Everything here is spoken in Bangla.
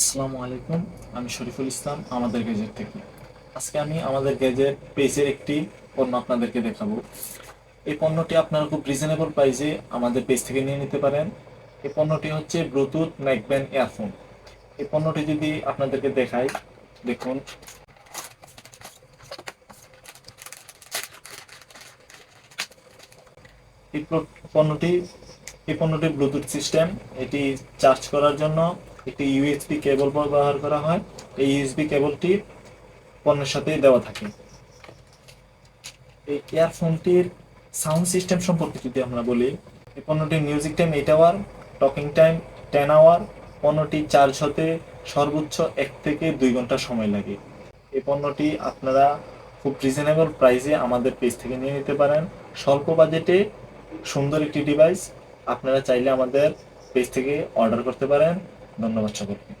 আসসালামু আলাইকুম, আমি শরীফুল ইসলাম, আমাদের গেজেট থেকে আজকে আমি আমাদের গেজেট পেজের একটি পণ্য আপনাদেরকে দেখাবো। এই পণ্যটি আপনারা খুব রিজনেবল প্রাইসে আমাদের পেজ থেকে নিয়ে নিতে পারেন। এই পণ্যটি হচ্ছে ব্লুটুথ নেকব্যান্ড ইয়ারফোন এই পণ্যটি যদি আপনাদেরকে দেখাই, দেখুন। এই পণ্যটি এই পণ্যটি ব্লুটুথ সিস্টেম এটি চার্জ করার জন্য একটি ইউএসবি কেবল ব্যবহার করা হয়। এই ইউএসবি কেবলটি পণ্যের সাথে দেওয়া থাকে। এই ইয়ারফোনটির সাউন্ড সিস্টেম সম্পর্কে যদি আমরা বলি, এই পণ্যটির music time eight hour talking time ten hour পণ্যটি চার্জ হতে সর্বোচ্চ এক থেকে দুই ঘণ্টা সময় লাগে। এই পণ্যটি আপনারা খুব রিজনেবল প্রাইসে আমাদের পেজ থেকে নিয়ে নিতে পারেন। স্বল্প বাজেটে সুন্দর একটি ডিভাইস আপনারা চাইলে আমাদের পেজ থেকে অর্ডার করতে পারেন। ধন্যবাদ সকলকে।